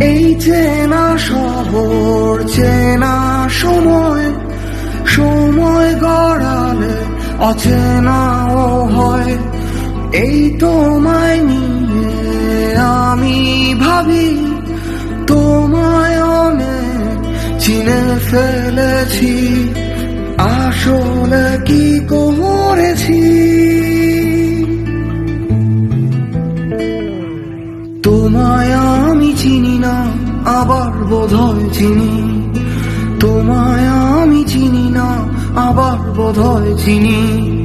এই চেনা শহর, চেনা সময় সময় গড়ালে অচেনাও হয়। এই তোমায় নিয়ে আমি ভাবি, তোমায় অনেক চিনে ফেলেছি। আসলে কি করেছি? তোমায় আবার বোধহয় চিনি। তোমায় আমি চিনি না আবার বোধহয় চিনি। চিনি